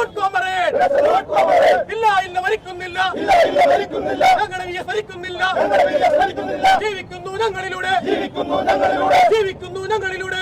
Salute comrade ഇല്ല ഇല്ല മരിക്കുന്നില്ല ഞങ്ങളെ വി എസ് മരിക്കുന്നില്ല ജീവിക്കുന്നു ഞങ്ങളിലൂടെ. ജീവിക്കുന്നു ഞങ്ങളിലൂടെ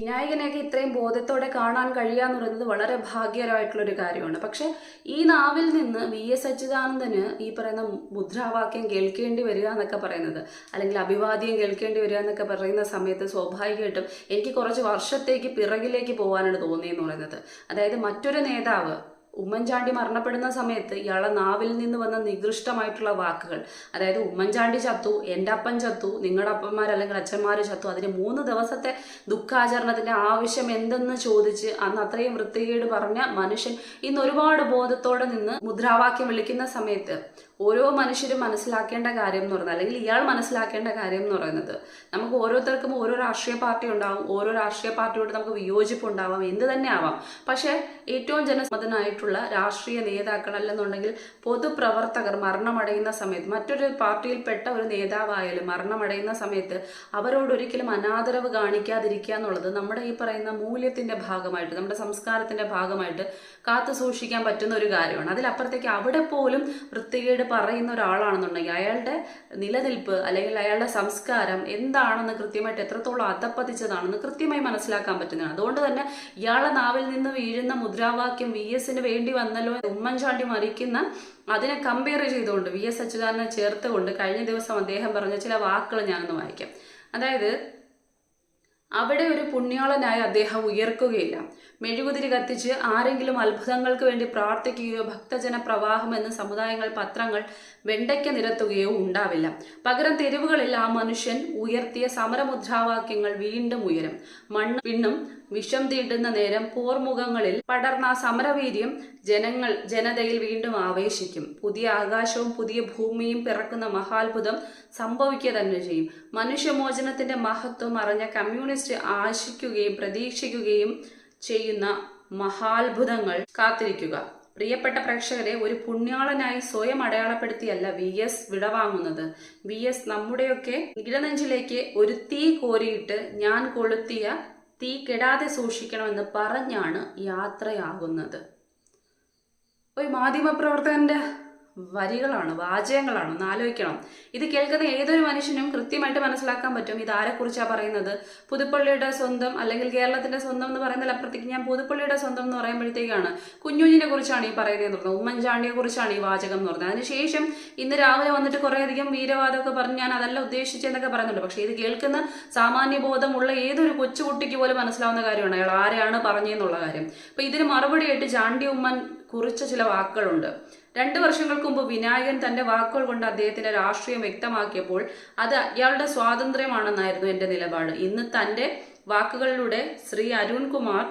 വിനായകനെയൊക്കെ ഇത്രയും ബോധത്തോടെ കാണാൻ കഴിയുക എന്ന് പറയുന്നത് വളരെ ഭാഗ്യകരമായിട്ടുള്ള ഒരു കാര്യമാണ്. പക്ഷെ ഈ നാവിൽ നിന്ന് വി എസ് അച്യുതാനന്ദന് ഈ പറയുന്ന മുദ്രാവാക്യം കേൾക്കേണ്ടി വരിക എന്നൊക്കെ പറയുന്നത് അല്ലെങ്കിൽ അഭിവാദ്യം കേൾക്കേണ്ടി വരിക എന്നൊക്കെ പറയുന്ന സമയത്ത് സ്വാഭാവികമായിട്ടും എനിക്ക് കുറച്ച് വർഷത്തേക്ക് പിറകിലേക്ക് പോകാനാണ് തോന്നിയെന്ന് പറയുന്നത്. അതായത് മറ്റൊരു നേതാവ് ഉമ്മൻചാണ്ടി മരണപ്പെടുന്ന സമയത്ത് ഇയാളെ നാവിൽ നിന്ന് വന്ന നികൃഷ്ടമായിട്ടുള്ള വാക്കുകൾ. അതായത് ഉമ്മൻചാണ്ടി ചത്തു എന്റെ അപ്പൻ ചത്തു നിങ്ങളുടെ അപ്പന്മാർ അല്ലെങ്കിൽ അച്ഛന്മാർ ചത്തു. അതിന് മൂന്ന് ദിവസത്തെ ദുഃഖാചരണത്തിന്റെ ആവശ്യം എന്തെന്ന് ചോദിച്ച് അന്ന് അത്രയും വൃത്തികേട് പറഞ്ഞ മനുഷ്യൻ ഇന്ന് ഒരുപാട് ബോധത്തോടെ നിന്ന് മുദ്രാവാക്യം വിളിക്കുന്ന സമയത്ത് ഓരോ മനുഷ്യരും മനസ്സിലാക്കേണ്ട കാര്യം എന്ന് പറയുന്നത് അല്ലെങ്കിൽ ഇയാൾ മനസ്സിലാക്കേണ്ട കാര്യം എന്ന് പറയുന്നത്. നമുക്ക് ഓരോരുത്തർക്കും ഓരോ രാഷ്ട്രീയ പാർട്ടി ഉണ്ടാവും ഓരോ രാഷ്ട്രീയ പാർട്ടിയോട് നമുക്ക് വിയോജിപ്പ് ഉണ്ടാവാം എന്ത് തന്നെ ആവാം. പക്ഷേ ഏറ്റവും ജനസമ്മതനായിട്ടുള്ള രാഷ്ട്രീയ നേതാക്കൾ അല്ലെന്നുണ്ടെങ്കിൽ പൊതുപ്രവർത്തകർ മരണമടയുന്ന സമയത്ത് മറ്റൊരു പാർട്ടിയിൽപ്പെട്ട ഒരു നേതാവായാലും മരണമടയുന്ന സമയത്ത് അവരോട് ഒരിക്കലും അനാദരവ് കാണിക്കാതിരിക്കുക എന്നുള്ളത് നമ്മുടെ ഈ പറയുന്ന മൂല്യത്തിന്റെ ഭാഗമായിട്ട് നമ്മുടെ സംസ്കാരത്തിന്റെ ഭാഗമായിട്ട് കാത്തു സൂക്ഷിക്കാൻ പറ്റുന്ന ഒരു കാര്യമാണ്. അതിലപ്പുറത്തേക്ക് അവിടെ പോലും വൃത്തികേട് പറയുന്ന ഒരാളാണെന്നുണ്ടെങ്കിൽ അയാളുടെ നിലനിൽപ്പ് അല്ലെങ്കിൽ അയാളുടെ സംസ്കാരം എന്താണെന്ന് കൃത്യമായിട്ട് എത്രത്തോളം അധപ്പതിച്ചതാണെന്ന് കൃത്യമായി മനസ്സിലാക്കാൻ പറ്റുന്നതാണ്. അതുകൊണ്ട് തന്നെ ഇയാളെ നാവിൽ നിന്ന് വീഴുന്ന മുദ്രാവാക്യം വി എസിന് വേണ്ടി വന്നല്ലോ ഉമ്മൻചാണ്ടി മറിക്കുന്ന അതിനെ കമ്പയർ ചെയ്തുകൊണ്ട് വി എസ് അച്യുതാനെ ചേർത്തുകൊണ്ട് കഴിഞ്ഞ ദിവസം അദ്ദേഹം പറഞ്ഞ ചില വാക്കുകൾ ഞാനൊന്ന് വായിക്കാം. അതായത് അവിടെ ഒരു പുണ്യാളനായി അദ്ദേഹം ഉയർക്കുകയില്ല. മെഴുകുതിരി കത്തിച്ച് ആരെങ്കിലും അത്ഭുതങ്ങൾക്ക് വേണ്ടി പ്രാർത്ഥിക്കുകയോ ഭക്തജന പ്രവാഹം എന്ന് സമുദായങ്ങൾ പത്രങ്ങൾ വെണ്ടയ്ക്ക നിരത്തുകയോ ഉണ്ടാവില്ല. പകരം തെരുവുകളിൽ ആ മനുഷ്യൻ ഉയർത്തിയ സമരമുദ്രാവാക്യങ്ങൾ വീണ്ടും ഉയരും. മണ്ണ് പിണ്ണും വിഷം തീണ്ടുന്ന നേരം പോർമുഖങ്ങളിൽ പടർന്ന സമരവീര്യം ജനങ്ങൾ ജനതയിൽ വീണ്ടും ആവേശിക്കും. പുതിയ ആകാശവും പുതിയ ഭൂമിയും പിറക്കുന്ന മഹാത്ഭുതം സംഭവിക്കുക തന്നെ ചെയ്യും. മനുഷ്യമോചനത്തിന്റെ മഹത്വം അറിഞ്ഞ കമ്മ്യൂണിസ്റ്റ് ആശിക്കുകയും പ്രതീക്ഷിക്കുകയും ചെയ്യുന്ന മഹാത്ഭുതങ്ങൾ കാത്തിരിക്കുക. പ്രിയപ്പെട്ട പ്രേക്ഷകരെ ഒരു പുണ്യാളനായി സ്വയം അടയാളപ്പെടുത്തിയല്ല വി എസ് വിടവാങ്ങുന്നത്. വി എസ് നമ്മുടെയൊക്കെ ഇടനെഞ്ചിലേക്ക് ഒരു തീ കോരിയിട്ട് ഞാൻ കൊളുത്തിയ തീ കെടാതെ സൂക്ഷിക്കണമെന്ന് പറഞ്ഞാണ് യാത്രയാകുന്നത്. ഒരു മാധ്യമപ്രവർത്തകന്റെ വരികളാണ് വാചകങ്ങളാണ്. ഒന്ന് ആലോചിക്കണം. ഇത് കേൾക്കുന്ന ഏതൊരു മനുഷ്യനും കൃത്യമായിട്ട് മനസ്സിലാക്കാൻ പറ്റും ഇത് ആരെക്കുറിച്ചാണ് പറയുന്നത്. പുതുപ്പള്ളിയുടെ സ്വന്തം അല്ലെങ്കിൽ കേരളത്തിന്റെ സ്വന്തം എന്ന് പറയുന്നതിൽ അപ്പുറത്തേക്ക് ഞാൻ പുതുപ്പള്ളിയുടെ സ്വന്തം എന്ന് പറയുമ്പോഴത്തേക്കാണ് കുഞ്ഞുഞ്ഞിനെ കുറിച്ചാണ് ഈ പറയുന്നത് പറഞ്ഞത്. ഉമ്മൻചാണ്ടിയെ കുറിച്ചാണ് ഈ വാചകം എന്ന് പറഞ്ഞത്. അതിനുശേഷം ഇന്ന് രാവിലെ വന്നിട്ട് കുറേയധികം വീരവാദമൊക്കെ പറഞ്ഞ് ഞാൻ അതല്ല ഉദ്ദേശിച്ചെന്നൊക്കെ പറയുന്നുണ്ട്. പക്ഷേ ഇത് കേൾക്കുന്ന സാമാന്യ ബോധമുള്ള ഏതൊരു കൊച്ചുകുട്ടിക്ക് പോലും മനസ്സിലാവുന്ന കാര്യമാണ്. അയാൾ ആരെയാണ് പറഞ്ഞതെന്നുള്ള കാര്യം. അപ്പൊ ഇതിന് മറുപടിയായിട്ട് ചാണ്ടി ഉമ്മൻ കുറിച്ച ചില വാക്കുകളുണ്ട്. രണ്ട് വർഷങ്ങൾക്ക് മുമ്പ് വിനായകൻ തന്റെ വാക്കുകൾ കൊണ്ട് അദ്ദേഹത്തിന്റെ രാഷ്ട്രീയം വ്യക്തമാക്കിയപ്പോൾ അത് അയാളുടെ സ്വാതന്ത്ര്യമാണെന്നായിരുന്നു എന്റെ നിലപാട്. ഇന്ന് തന്റെ വാക്കുകളിലൂടെ ശ്രീ അരുൺകുമാർ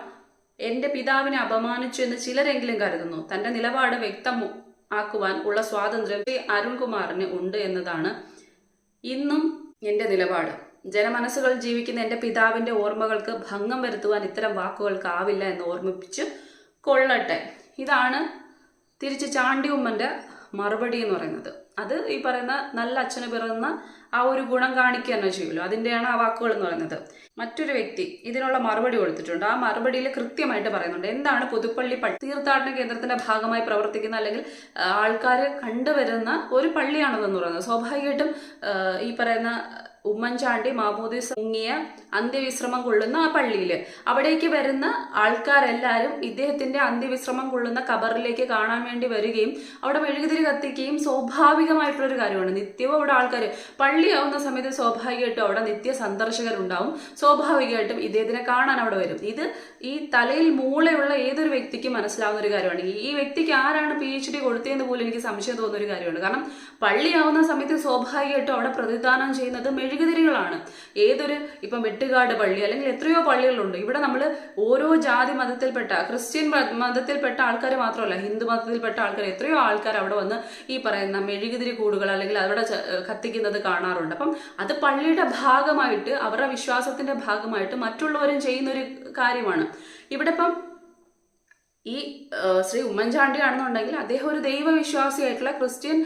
എന്റെ പിതാവിനെ അപമാനിച്ചു എന്ന് ചിലരെങ്കിലും കരുതുന്നു. തന്റെ നിലപാട് വ്യക്തം ആക്കുവാൻ ഉള്ള സ്വാതന്ത്ര്യം ശ്രീ അരുൺകുമാറിന് ഉണ്ട് എന്നതാണ് ഇന്നും എന്റെ നിലപാട്. ജനമനസ്സുകൾ ജീവിക്കുന്ന എന്റെ പിതാവിന്റെ ഓർമ്മകൾക്ക് ഭംഗം വരുത്തുവാൻ ഇത്തരം വാക്കുകൾക്ക് ആവില്ല എന്ന് ഓർമ്മിപ്പിച്ച് കൊള്ളട്ടെ. ഇതാണ് തിരിച്ച് ചാണ്ടി ഉമ്മന്റെ മറുപടി എന്ന് പറയുന്നത്. അത് ഈ പറയുന്ന നല്ല അച്ഛന് പിറന്ന ആ ഒരു ഗുണം കാണിക്കുക തന്നെ ചെയ്യുമല്ലോ. അതിന്റെയാണ് ആ വാക്കുകൾ എന്ന് പറയുന്നത്. മറ്റൊരു വ്യക്തി ഇതിനുള്ള മറുപടി കൊടുത്തിട്ടുണ്ട്. ആ മറുപടിയിൽ കൃത്യമായിട്ട് പറയുന്നുണ്ട്. എന്താണ് പുതുപ്പള്ളി പള്ളി തീർത്ഥാടന കേന്ദ്രത്തിന്റെ ഭാഗമായി പ്രവർത്തിക്കുന്ന അല്ലെങ്കിൽ ആൾക്കാർ കണ്ടുവരുന്ന ഒരു പള്ളിയാണെന്ന് പറയുന്നത്. സ്വാഭാവികമായിട്ടും ഈ പറയുന്ന ഉമ്മൻചാണ്ടി മാമോദിസ മുങ്ങിയ അന്ത്യവിശ്രമം കൊള്ളുന്ന ആ പള്ളിയിൽ അവിടേക്ക് വരുന്ന ആൾക്കാരെല്ലാവരും ഇദ്ദേഹത്തിന്റെ അന്ത്യവിശ്രമം കൊള്ളുന്ന കബറിലേക്ക് കാണാൻ വേണ്ടി വരികയും അവിടെ മെഴുകുതിരി കത്തിക്കുകയും സ്വാഭാവികമായിട്ടുള്ളൊരു കാര്യമാണ്. നിത്യവും അവിടെ ആൾക്കാർ പള്ളിയാവുന്ന സമയത്ത് സ്വാഭാവികമായിട്ടും അവിടെ നിത്യ സന്ദർശകരുണ്ടാവും സ്വാഭാവികമായിട്ടും ഇദ്ദേഹത്തിനെ കാണാൻ അവിടെ വരും. ഇത് ഈ തലയിൽ മൂളയുള്ള ഏതൊരു വ്യക്തിക്കും മനസ്സിലാവുന്ന ഒരു കാര്യമാണ്. ഈ വ്യക്തിക്ക് ആരാണ് പി എച്ച് ഡി കൊടുത്തതെന്ന് പോലും എനിക്ക് സംശയം തോന്നുന്ന ഒരു കാര്യമാണ്. കാരണം പള്ളിയാവുന്ന സമയത്ത് സ്വാഭാവികമായിട്ടും അവിടെ പ്രതിദാനം ചെയ്യുന്നത് മെഴുകുതിരികളാണ്. ഏതൊരു ഇപ്പം വെട്ടുകാട് പള്ളി അല്ലെങ്കിൽ എത്രയോ പള്ളികളുണ്ട്. ഇവിടെ നമ്മൾ ഓരോ ജാതി മതത്തിൽപ്പെട്ട ക്രിസ്ത്യൻ മതത്തിൽപ്പെട്ട ആൾക്കാർ മാത്രമല്ല ഹിന്ദു മതത്തിൽപ്പെട്ട ആൾക്കാർ എത്രയോ ആൾക്കാർ അവിടെ വന്ന് ഈ പറയുന്ന മെഴുകുതിരി കൂടുകൾ അല്ലെങ്കിൽ അവിടെ കത്തിക്കുന്നത് കാണാറുണ്ട്. അപ്പം അത് പള്ളിയുടെ ഭാഗമായിട്ട് അവരുടെ വിശ്വാസത്തിന്റെ ഭാഗമായിട്ട് മറ്റുള്ളവരും ചെയ്യുന്ന ഒരു കാര്യമാണ്. ഇവിടെ ഇപ്പം ഈ ശ്രീ ഉമ്മൻചാണ്ടി ആണെന്നുണ്ടെങ്കിൽ അദ്ദേഹം ഒരു ദൈവവിശ്വാസിയായിട്ടുള്ള ക്രിസ്ത്യൻ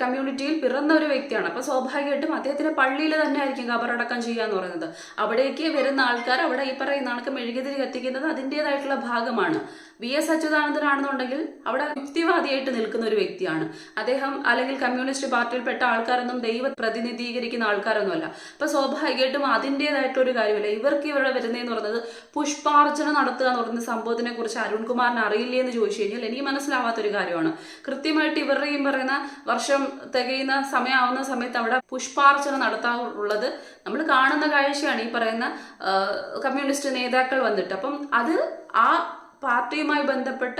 കമ്മ്യൂണിറ്റിയിൽ പിറന്ന ഒരു വ്യക്തിയാണ്. അപ്പൊ സ്വാഭാവികമായിട്ടും അദ്ദേഹത്തിന്റെ പള്ളിയിൽ തന്നെ ആയിരിക്കും കബറടക്കം ചെയ്യുക എന്ന് പറയുന്നത്. അവിടേക്ക് വരുന്ന ആൾക്കാർ അവിടെ ഈ പറയുന്ന ആൾക്ക് മെഴുകുതിരി കത്തിക്കുന്നത് അതിന്റെതായിട്ടുള്ള ഭാഗമാണ്. വി എസ് അച്യുതാനന്ദനാണെന്നുണ്ടെങ്കിൽ അവിടെ യുക്തിവാദിയായിട്ട് നിൽക്കുന്ന ഒരു വ്യക്തിയാണ്. അദ്ദേഹം അല്ലെങ്കിൽ കമ്മ്യൂണിസ്റ്റ് പാർട്ടിയിൽപ്പെട്ട ആൾക്കാരൊന്നും ദൈവ പ്രതിനിധീകരിക്കുന്ന ആൾക്കാരൊന്നുമല്ല. അപ്പൊ സ്വാഭാവികമായിട്ടും അതിന്റെതായിട്ടുള്ള ഒരു കാര്യമില്ല. ഇവർക്ക് ഇവിടെ വരുന്നതെന്ന് പറഞ്ഞത് പുഷ്പാർച്ചന നടത്തുക എന്ന് പറയുന്ന സംഭവത്തിനെ കുറിച്ച് അരുൺകുമാറിന് അറിയില്ലേ എന്ന് ചോദിച്ചു കഴിഞ്ഞാൽ എനിക്ക് മനസ്സിലാവാത്തൊരു കാര്യമാണ്. കൃത്യമായിട്ട് ഇവരുടെ ഈ പറയുന്ന വർഷം തികയുന്ന സമയമാവുന്ന സമയത്ത് അവിടെ പുഷ്പാർച്ചന നടത്താറുള്ളത് നമ്മൾ കാണുന്ന കാഴ്ചയാണ് ഈ പറയുന്ന കമ്മ്യൂണിസ്റ്റ് നേതാക്കൾ വന്നിട്ട്. അപ്പം അത് ആ പാർട്ടിയുമായി ബന്ധപ്പെട്ട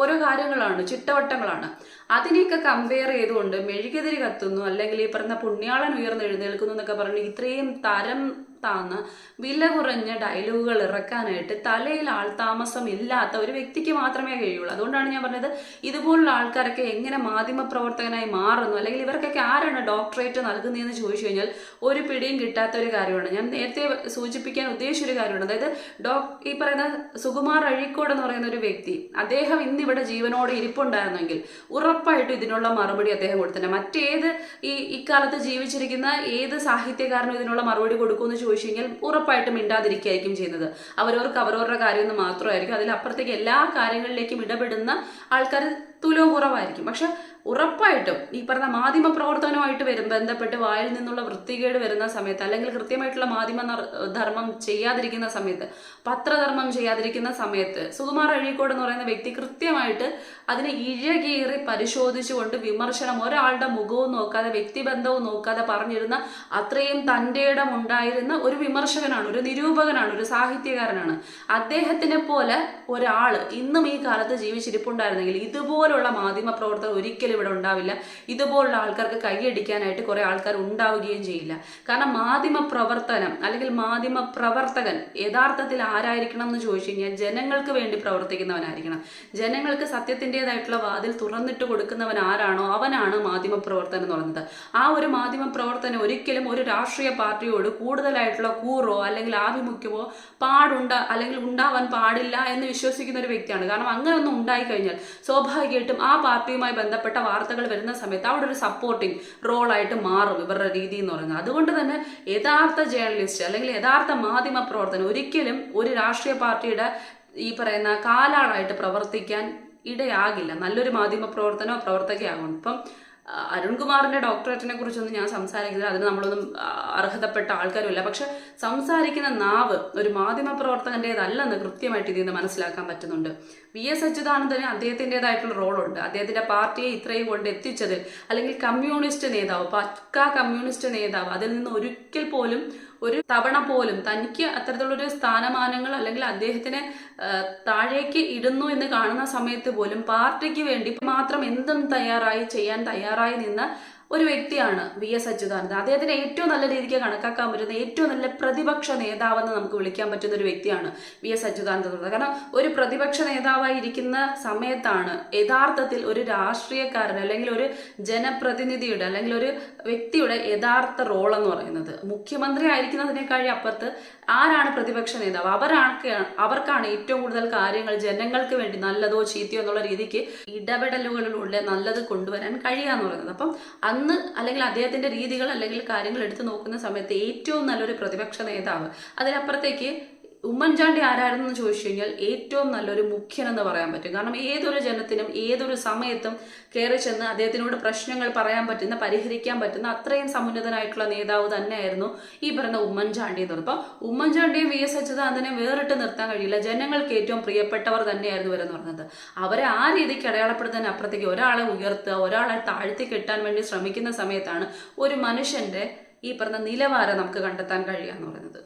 ഓരോ കാര്യങ്ങളാണ് ചിട്ടവട്ടങ്ങളാണ്. അതിനെയൊക്കെ കമ്പയർ ചെയ്തുകൊണ്ട് മെഴുകതിരി കത്തുന്നു അല്ലെങ്കിൽ ഈ പറഞ്ഞ പുണ്യാളൻ ഉയർന്നെഴുന്നേൽക്കുന്നു എന്നൊക്കെ പറഞ്ഞ് ഇത്രയും തരം താന്ന വില കുറഞ്ഞ ഡയലോഗുകൾ ഇറക്കാനായിട്ട് തലയിൽ ആൾതാമസം ഇല്ലാത്ത ഒരു വ്യക്തിക്ക് മാത്രമേ കഴിയുള്ളൂ. അതുകൊണ്ടാണ് ഞാൻ പറഞ്ഞത് ഇതുപോലുള്ള ആൾക്കാരൊക്കെ എങ്ങനെ മാധ്യമ പ്രവർത്തകനായി മാറുന്നു അല്ലെങ്കിൽ ഇവർക്കൊക്കെ ആരാണ് ഡോക്ടറേറ്റ് നൽകുന്നതെന്ന് ചോദിച്ചു കഴിഞ്ഞാൽ ഒരു പിടിയും കിട്ടാത്ത ഒരു കാര്യമാണ്. ഞാൻ നേരത്തെ സൂചിപ്പിക്കാൻ ഉദ്ദേശിച്ച ഒരു കാര്യമാണ്. അതായത് ഡോക് ഈ പറയുന്ന സുകുമാർ അഴീക്കോട് എന്ന് പറയുന്ന ഒരു വ്യക്തി അദ്ദേഹം ഇന്നിവിടെ ജീവനോടെ ഇരിപ്പുണ്ടായിരുന്നെങ്കിൽ ഉറപ്പായിട്ടും ഇതിനുള്ള മറുപടി അദ്ദേഹം കൊടുത്തന്നെ മറ്റേത് ഈ ഇക്കാലത്ത് ജീവിച്ചിരിക്കുന്ന ഏത് സാഹിത്യകാരനും ഇതിനുള്ള മറുപടി കൊടുക്കുമെന്ന് ചോദിച്ചു കഴിഞ്ഞാൽ ഉറപ്പായിട്ടും മിണ്ടാതിരിക്കുകയായിരിക്കും ചെയ്യുന്നത്. അവരവർക്ക് അവരവരുടെ കാര്യം എന്ന് മാത്രമായിരിക്കും. അതിലപ്പുറത്തേക്ക് എല്ലാ കാര്യങ്ങളിലേക്കും ഇടപെടുന്ന ആൾക്കാർ തുലവും കുറവായിരിക്കും പക്ഷെ ഉറപ്പായിട്ടും ഈ പറഞ്ഞ മാധ്യമ പ്രവർത്തനവുമായിട്ട് വരും ബന്ധപ്പെട്ട് വായിൽ നിന്നുള്ള വൃത്തികേട് വരുന്ന സമയത്ത് അല്ലെങ്കിൽ കൃത്യമായിട്ടുള്ള മാധ്യമ ധർമ്മം ചെയ്യാതിരിക്കുന്ന സമയത്ത് പത്രധർമ്മം ചെയ്യാതിരിക്കുന്ന സമയത്ത് സുകുമാർ അഴീക്കോട് എന്ന് പറയുന്ന വ്യക്തി കൃത്യമായിട്ട് അതിനെ ഇഴകീറി പരിശോധിച്ചുകൊണ്ട് വിമർശനം ഒരാളുടെ മുഖവും നോക്കാതെ വ്യക്തിബന്ധവും നോക്കാതെ പറഞ്ഞിരുന്ന അത്രയും തന്റെ ഇടം ഉണ്ടായിരുന്ന ഒരു വിമർശകനാണ് ഒരു നിരൂപകനാണ് ഒരു സാഹിത്യകാരനാണ്. അദ്ദേഹത്തിനെ പോലെ ഒരാൾ ഇന്നും ഈ കാലത്ത് ജീവിച്ചിരിപ്പുണ്ടായിരുന്നെങ്കിൽ ഇതുപോലുള്ള മാധ്യമ പ്രവർത്തകർ ഒരിക്കലും ഇവിടെ ഉണ്ടാവില്ല. ഇതുപോലുള്ള ആൾക്കാർക്ക് കൈയടിക്കാനായിട്ട് കുറെ ആൾക്കാർ ഉണ്ടാവുകയും ചെയ്യില്ല. കാരണം മാധ്യമ പ്രവർത്തനം അല്ലെങ്കിൽ മാധ്യമ പ്രവർത്തകൻ യഥാർത്ഥത്തിൽ ആരായിരിക്കണം എന്ന് ചോദിച്ചു കഴിഞ്ഞാൽ ജനങ്ങൾക്ക് വേണ്ടി പ്രവർത്തിക്കുന്നവനായിരിക്കണം. ജനങ്ങൾക്ക് സത്യത്തിന്റെതായിട്ടുള്ള വാതിൽ തുറന്നിട്ട് കൊടുക്കുന്നവൻ ആരാണോ അവനാണ് മാധ്യമ പ്രവർത്തനം എന്ന് പറയുന്നത്. ആ ഒരു മാധ്യമ പ്രവർത്തനം ഒരിക്കലും ഒരു രാഷ്ട്രീയ പാർട്ടിയോട് കൂടുതലായിട്ടുള്ള കൂറോ അല്ലെങ്കിൽ ആഭിമുഖ്യമോ പാടുണ്ട അല്ലെങ്കിൽ ഉണ്ടാവാൻ പാടില്ല എന്ന് വിശ്വസിക്കുന്ന ഒരു വ്യക്തിയാണ്. കാരണം അങ്ങനെ ഒന്നും ഉണ്ടായി കഴിഞ്ഞാൽ സ്വാഭാവികമായിട്ടും ആ പാർട്ടിയുമായി ബന്ധപ്പെട്ട വാർത്തകൾ വരുന്ന സമയത്ത് അവിടെ ഒരു സപ്പോർട്ടിങ് റോളായിട്ട് മാറും ഇവരുടെ രീതി എന്ന് പറയുന്നത്. അതുകൊണ്ട് തന്നെ യഥാർത്ഥ ജേർണലിസ്റ്റ് അല്ലെങ്കിൽ യഥാർത്ഥ മാധ്യമ പ്രവർത്തനം ഒരിക്കലും ഒരു രാഷ്ട്രീയ പാർട്ടിയുടെ ഈ പറയുന്ന കാലാളായിട്ട് പ്രവർത്തിക്കാൻ ഇടയാകില്ല. നല്ലൊരു മാധ്യമ പ്രവർത്തനോ പ്രവർത്തകയാകും ഇപ്പം ആ, അരുൺകുമാറിന്റെ ഡോക്ടറേറ്റിനെ കുറിച്ചൊന്നും ഞാൻ സംസാരിക്കുന്നത് അതിന് നമ്മളൊന്നും അർഹതപ്പെട്ട ആൾക്കാരുമില്ല. പക്ഷെ സംസാരിക്കുന്ന നാവ് ഒരു മാധ്യമ പ്രവർത്തകന്റെതല്ലെന്ന് കൃത്യമായിട്ട് ഇതിൽ നിന്ന് മനസ്സിലാക്കാൻ പറ്റുന്നുണ്ട്. വി എസ് അച്യുതാനന്ദന് അദ്ദേഹത്തിന്റെതായിട്ടുള്ള റോളുണ്ട്. അദ്ദേഹത്തിന്റെ പാർട്ടിയെ ഇത്രയും കൊണ്ട് എത്തിച്ചതിൽ അല്ലെങ്കിൽ കമ്മ്യൂണിസ്റ്റ് നേതാവ് പക്ക കമ്മ്യൂണിസ്റ്റ് നേതാവ് അതിൽ നിന്ന് ഒരിക്കൽ പോലും ഒരു തവണ പോലും തനിക്ക് അത്തരത്തിലുള്ളൊരു സ്ഥാനമാനങ്ങൾ അല്ലെങ്കിൽ അദ്ദേഹത്തിനെ താഴേക്ക് ഇടുന്നു എന്ന് കാണുന്ന സമയത്ത് പോലും പാർട്ടിക്ക് വേണ്ടി മാത്രം എന്തും തയ്യാറായി ചെയ്യാൻ തയ്യാറായി നിന്ന ഒരു വ്യക്തിയാണ് വി എസ് അച്യുതാനന്ദൻ. അദ്ദേഹത്തിന് ഏറ്റവും നല്ല രീതിക്ക് കണക്കാക്കാൻ പറ്റുന്ന ഏറ്റവും നല്ല പ്രതിപക്ഷ നേതാവെന്ന് നമുക്ക് വിളിക്കാൻ പറ്റുന്ന ഒരു വ്യക്തിയാണ് വി എസ് അച്യുതാനന്ദൻ കാരണം ഒരു പ്രതിപക്ഷ നേതാവായി ഇരിക്കുന്ന സമയത്താണ് യഥാർത്ഥത്തിൽ ഒരു രാഷ്ട്രീയക്കാരൻ അല്ലെങ്കിൽ ഒരു ജനപ്രതിനിധിയുടെ അല്ലെങ്കിൽ ഒരു വ്യക്തിയുടെ യഥാർത്ഥ റോൾ എന്ന് പറയുന്നത്. മുഖ്യമന്ത്രി ആയിരിക്കുന്നതിനേക്കാൾ അപ്പുറത്ത് ആരാണ് പ്രതിപക്ഷ നേതാവ്? അവരാണ് അവർക്കാണ് ഏറ്റവും കൂടുതൽ കാര്യങ്ങൾ ജനങ്ങൾക്ക് വേണ്ടി നല്ലതോ ചീത്തയോ എന്നുള്ള രീതിക്ക് ഇടപെടലുകളിലൂടെ നല്ലത് കൊണ്ടുവരാൻ കഴിയുക എന്ന് പറയുന്നത്. അപ്പം അന്ന് അല്ലെങ്കിൽ അദ്ദേഹത്തിന്റെ രീതികൾ അല്ലെങ്കിൽ കാര്യങ്ങൾ എടുത്തു നോക്കുന്ന സമയത്ത് ഏറ്റവും നല്ലൊരു പ്രതിപക്ഷ നേതാവ്. അതിനപ്പുറത്തേക്ക് ഉമ്മൻചാണ്ടി ആരായിരുന്നു എന്ന് ചോദിച്ചു കഴിഞ്ഞാൽ ഏറ്റവും നല്ലൊരു മുഖ്യൻ എന്ന് പറയാൻ പറ്റും. കാരണം ഏതൊരു ജനത്തിനും ഏതൊരു സമയത്തും കയറി ചെന്ന് അദ്ദേഹത്തിനോട് പ്രശ്നങ്ങൾ പറയാൻ പറ്റുന്ന പരിഹരിക്കാൻ പറ്റുന്ന അത്രയും സമുന്നതനായിട്ടുള്ള നേതാവ് തന്നെയായിരുന്നു ഈ പറയുന്ന ഉമ്മൻചാണ്ടി എന്ന് പറഞ്ഞപ്പോൾ ഉമ്മൻചാണ്ടിയും വി എസ് അച്യുതാനന്ദനെ വേറിട്ട് നിർത്താൻ കഴിയില്ല. ജനങ്ങൾക്ക് ഏറ്റവും പ്രിയപ്പെട്ടവർ തന്നെയായിരുന്നു ഇവരെന്ന് പറഞ്ഞത് അവരെ ആ രീതിക്ക് അടയാളപ്പെടുത്താൻ അപ്പുറത്തേക്ക് ഒരാളെ ഉയർത്തുക ഒരാളെ താഴ്ത്തി കെട്ടാൻ വേണ്ടി ശ്രമിക്കുന്ന സമയത്താണ് ഒരു മനുഷ്യന്റെ ഈ പറഞ്ഞ നിലവാരം നമുക്ക് കണ്ടെത്താൻ കഴിയുക എന്ന് പറയുന്നത്.